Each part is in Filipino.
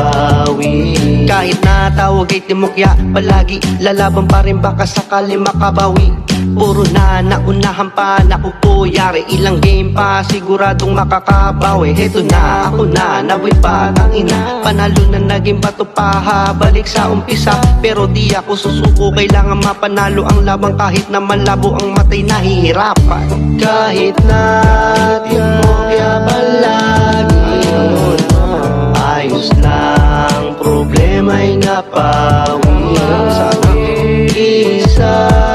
babawi Kahit na tawag ay timokya Palagi lalaban pa rin baka sakali makabawi. Puro na naunahan pa nakupuyari Ilang game pa siguradong makakabawi. Heto na ako na nawit pa ina. Panalo na naging bato pa Balik sa umpisa. Pero di ako susuko Kailangan mapanalo ang labang Kahit na malabo ang matay nahihirapan Kahit na timokya palagi Ayos lang, problema'y napawi Isa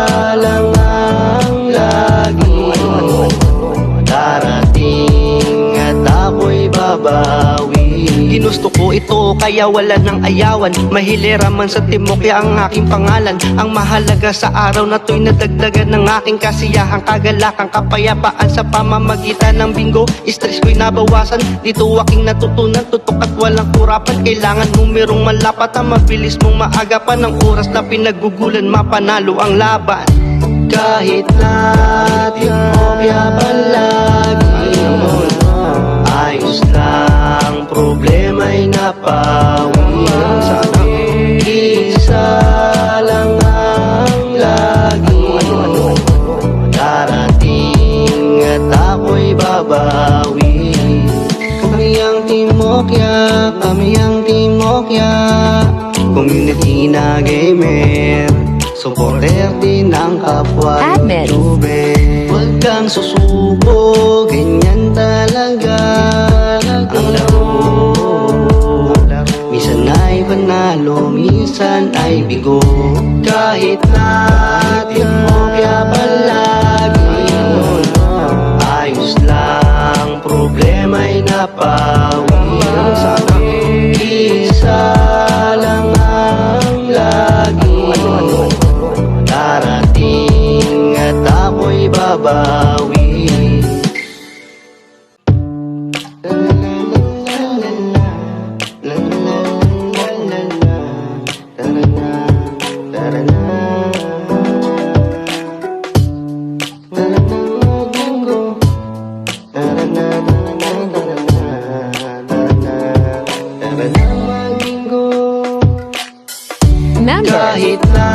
ito kaya wala nang ayawan. Mahilera man sa timokya ang aking pangalan. Ang mahalaga sa araw na to'y nadagdagan ng aking kasiyahan. Kagalakan, kapayapaan sa pamamagitan ng bingo. Stress ko'y nabawasan. Dito aking natutunan. Tutok at walang kurapan. Kailangan mo merong malapat. Ang mabilis mong maagapan. Ang oras na pinagugulan Mapanalo ang laban. Kahit na timokya palagi Ayos lang, problema'y napawi Isa lang ang lagi. Darating at ako'y babawi. Kami ang Timokya, kami ang Timokya. Community na gamer Supporter din ang kapwa Admin. Huwag kang susuko, ganyan talaga. Ang laro Minsan ay panalo, minsan ay bigo. Kahit na timokya palagi. Ayos lang, problema'y napawi. Isa ako'y babawi Member. Kahit na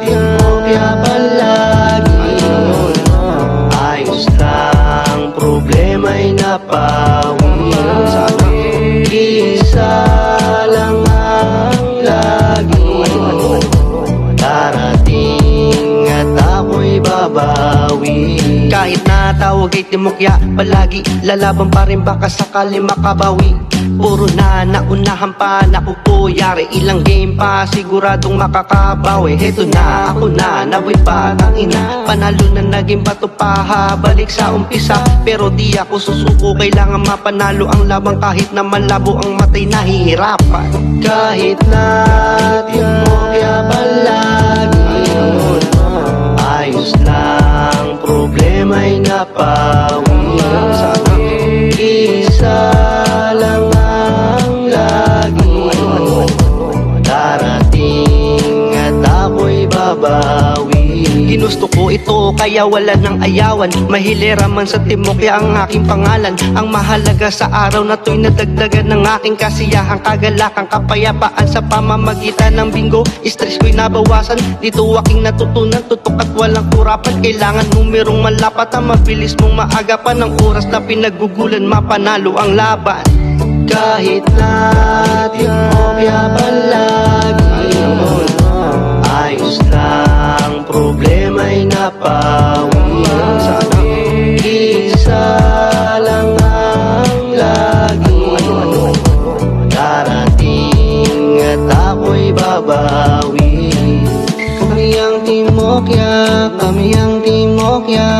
timokya palagi Kahit na tawag ay timokya. Palagi lalaban pa rin baka sakali makabawi. Puro na naunahan pa nakupuyari Ilang game pa siguradong makakabawi. Heto na ako na nawit pa ina. Panalo na naging bato pa Balik sa umpisa. Pero di ako susuko Kailangan mapanalo ang labang. Kahit na malabo ang matay nahihirapan. Kahit na timokya palagi ito kaya wala nang ayawan. Mahilera man sa timokya ang aking pangalan. Ang mahalaga sa araw na to'y nadagdagan ng aking kasiyahan. Kagalakan, kapayapaan sa pamamagitan ng bingo. Stress ko'y nabawasan. Dito aking natutunan. Tutok at walang kurapan. Kailangan mo merong malapat. Ang mabilis mong maagapan. Ang oras na pinagugulan Mapanalo ang laban. Kahit na timokya palagi Ayos lang, problema'y napawi. Isa lang ang lagi. Darating at ako'y babawi. Kami ang Timokya, kami ang Timokya.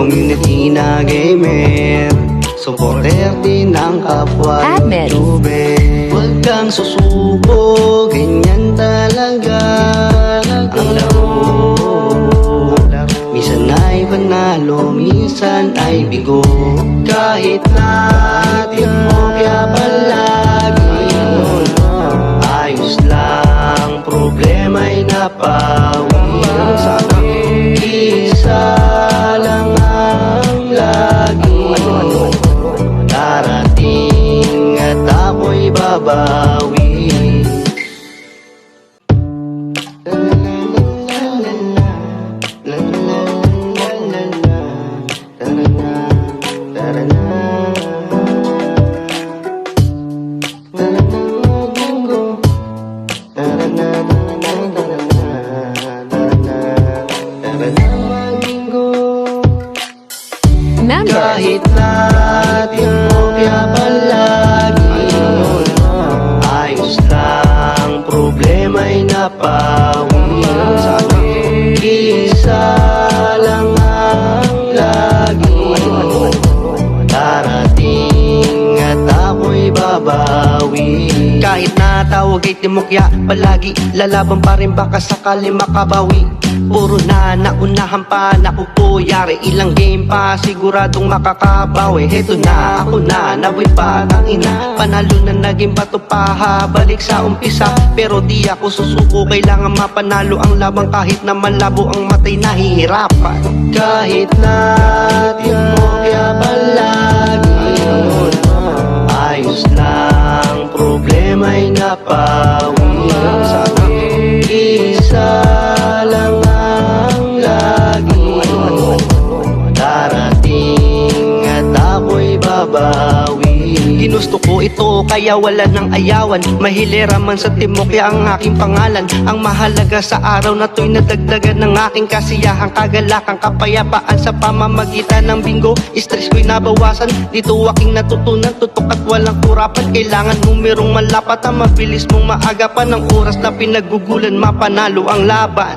Community na gamer Supporter din ang kapwa Admin. Huwag kang susuko, ganyan talaga laro. Minsan ay panalo, minsan ay bigo. Kahit na timokya palagi Ayos lang, problema'y napawi. Isa babawi Kahit na tawag ay timukya Palagi lalaban pa rin. Baka sakali makabawi. Puro na naunahan pa nakupuyari Ilang game pa siguradong makakabawi. Heto na ako na nawin pa ina Panalo na naging bato pa Balik sa umpisa Pero di ako susuko. Kailangan mapanalo ang labang Kahit na malabo ang matay. Nahihirapan. Kahit natin mo kaya palagi Ayos lang Problema'y napawi. Isa lang babawi Ginusto ko ito kaya wala nang ayawan. Mahilera man sa timok kaya ang aking pangalan. Ang mahalaga sa araw na to'y nadagdagan ng aking kasiyahan. Kagalakan kapayapaan sa pamamagitan ng bingo. Stress ko'y nabawasan. Dito aking natutunan Tutok at walang kurapan. Kailangan mo merong malapat Ang mabilis mong maagapan. Ang oras na pinagugulan Mapanalo ang laban.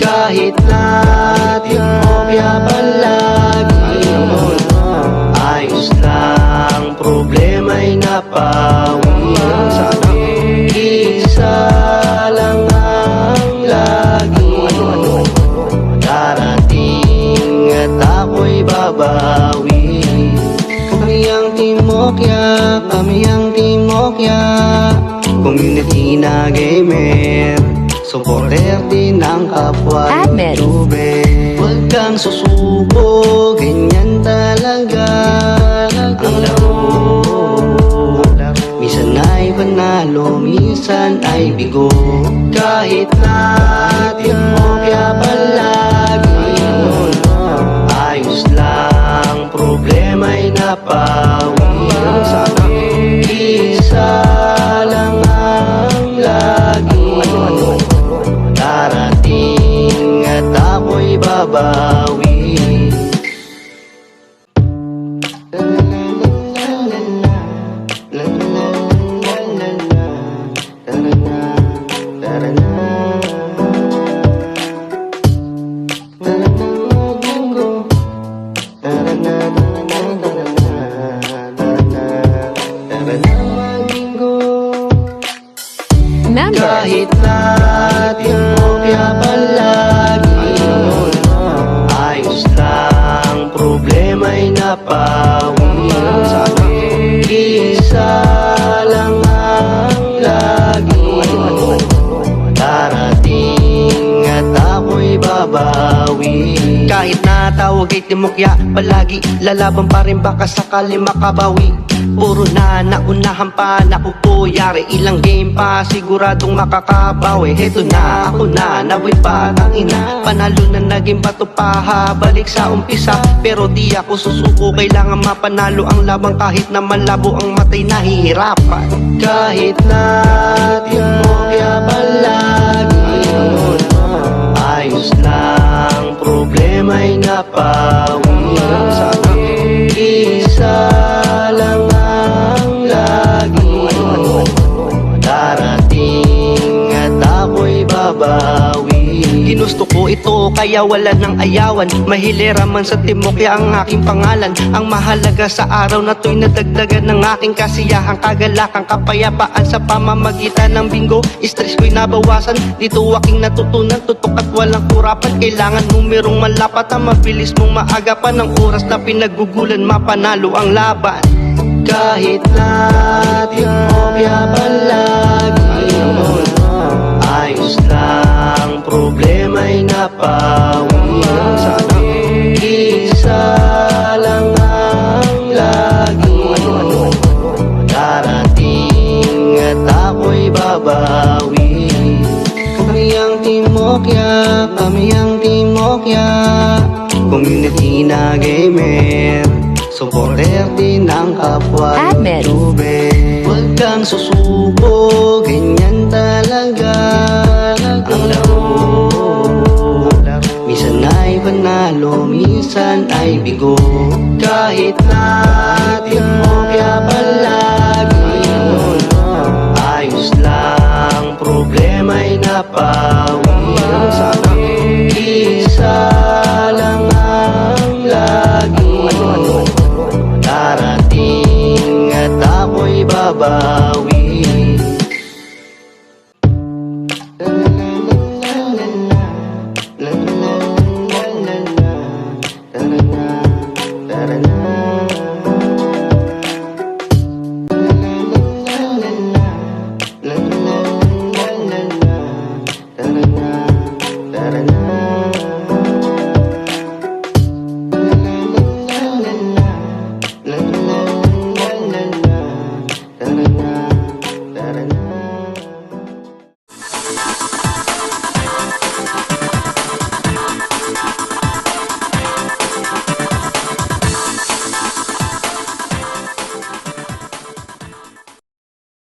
Kahit natin mo kaya palagi Timokya Community na gamer Supporter din ng kapwa Admin. YouTuber Huwag kang susuko, ganyan talaga. Ang laro Minsan ay panalo, minsan ay bigo. Kahit natin mo kaya palagi problema'y napawi Isa babawi Kahit na tawag ay timukya Palagi lalaban pa rin baka sakali makabawi. Puro na naunahan pa nakupuyari Ilang game pa siguradong makakabawi. Heto na ako na nawin pa ina. Panalo na naging bato pa Balik sa umpisa. Pero di ako susuko Kailangan mapanalo ang labang. Kahit na malabo ang matay nahihirapan. Kahit natin mo kaya palagi Ayos lang Problema'y napawi. Isa ko kaya wala nang ayawan. Mahilera man sa timok kaya ang aking pangalan. Ang mahalaga sa araw na to'y nadagdagan ng aking kasiyahan. Kagalakan kapayapaan sa pamamagitan ng bingo. Stress ko'y nabawasan. Dito aking natutunan. Tutok at walang kurapan. Kailangan mo merong malapat Ang mabilis mong maagapan. Ang oras na pinagugulan Mapanalo ang laban. Kahit natin mo kaya palagi Ayos lang, problema'y napawi isa lang ang lagi Darating at ako'y babawi Kami ang Timokya, kami ang Timokya Community na gamer Supporter din ng kapwa Admin. YouTuber Huwag kang susuko, ganyan talaga Ang laro panalo, minsan ay bigo. Kahit natin mo kaya palagi Ayos lang, problema'y napawi. Isa lang ang lagi. Darating at ako'y babawi